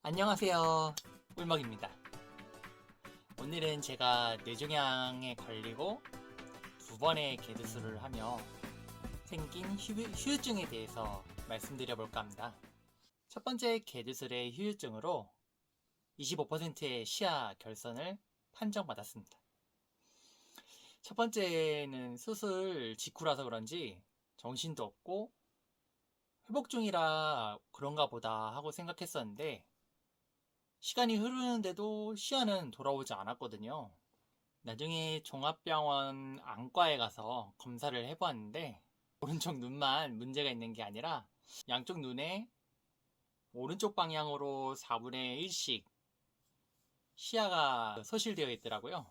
안녕하세요. 꿀먹입니다. 오늘은 제가 뇌종양에 걸리고 두 번의 개두수를 하며 생긴 휴, 후유증에 대해서 말씀드려 볼까 합니다. 첫 번째 개두술의 후유증으로 25%의 시야 결선을 판정받았습니다. 첫 번째는 수술 직후라서 그런지 정신도 없고 회복 중이라 그런가 보다 하고 생각했었는데 시간이 흐르는데도 시야는 돌아오지 않았거든요. 나중에 종합병원 안과에 가서 검사를 해보았는데 오른쪽 눈만 문제가 있는 게 아니라 양쪽 눈에 오른쪽 방향으로 4분의 1씩 시야가 소실되어 있더라고요.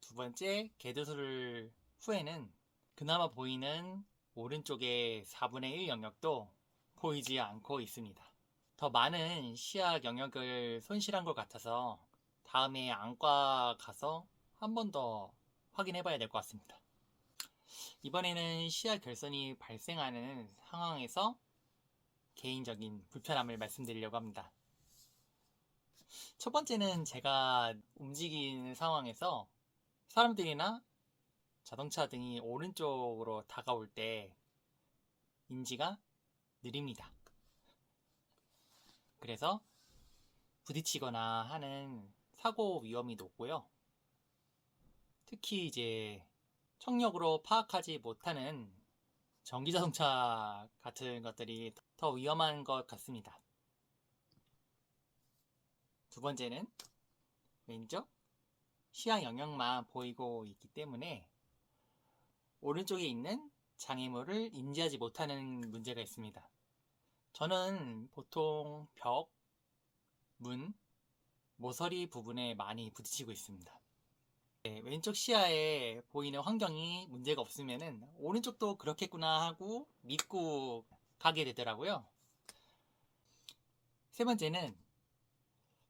두 번째 개도술 후에는 그나마 보이는 오른쪽의 4분의 1 영역도 보이지 않고 있습니다. 더 많은 시야 영역을 손실한 것 같아서 다음에 안과 가서 한 번 더 확인해 봐야 될 것 같습니다. 이번에는 시야 결선이 발생하는 상황에서 개인적인 불편함을 말씀드리려고 합니다. 첫 번째는 제가 움직이는 상황에서 사람들이나 자동차 등이 오른쪽으로 다가올 때 인지가 느립니다. 그래서 부딪히거나 하는 사고 위험이 높고요. 특히 이제 청력으로 파악하지 못하는 전기자동차 같은 것들이 더 위험한 것 같습니다. 두 번째는 왼쪽 시야 영역만 보이고 있기 때문에 오른쪽에 있는 장애물을 인지하지 못하는 문제가 있습니다. 저는 보통 벽, 문, 모서리 부분에 많이 부딪히고 있습니다. 네, 왼쪽 시야에 보이는 환경이 문제가 없으면은 오른쪽도 그렇겠구나 하고 믿고 가게 되더라고요. 세 번째는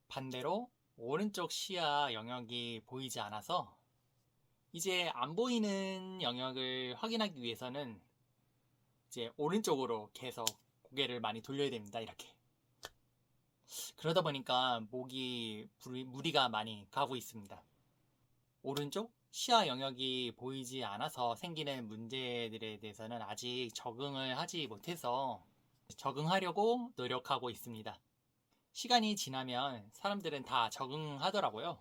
반대로 오른쪽 시야 영역이 보이지 않아서 이제 안 보이는 영역을 확인하기 위해서는 이제 오른쪽으로 계속 고개를 많이 돌려야 됩니다. 이렇게. 그러다 보니까 목이 무리- 무리가 많이 가고 있습니다. 오른쪽 시야 영역이 보이지 않아서 생기는 문제들에 대해서는 아직 적응을 하지 못해서 적응하려고 노력하고 있습니다. 시간이 지나면 사람들은 다 적응하더라고요.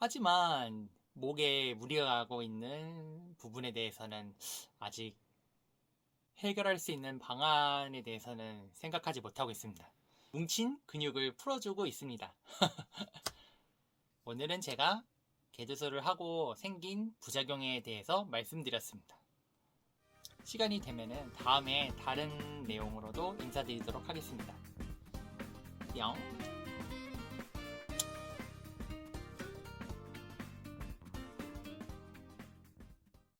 하지만 목에 무리가 가고 있는 부분에 대해서는 아직 해결할 수 있는 방안에 대해서는 생각하지 못하고 있습니다. 뭉친 근육을 풀어주고 있습니다. 오늘은 제가 개두술을 하고 생긴 부작용에 대해서 말씀드렸습니다. 시간이 되면은 다음에 다른 내용으로도 인사드리도록 하겠습니다. 뿅!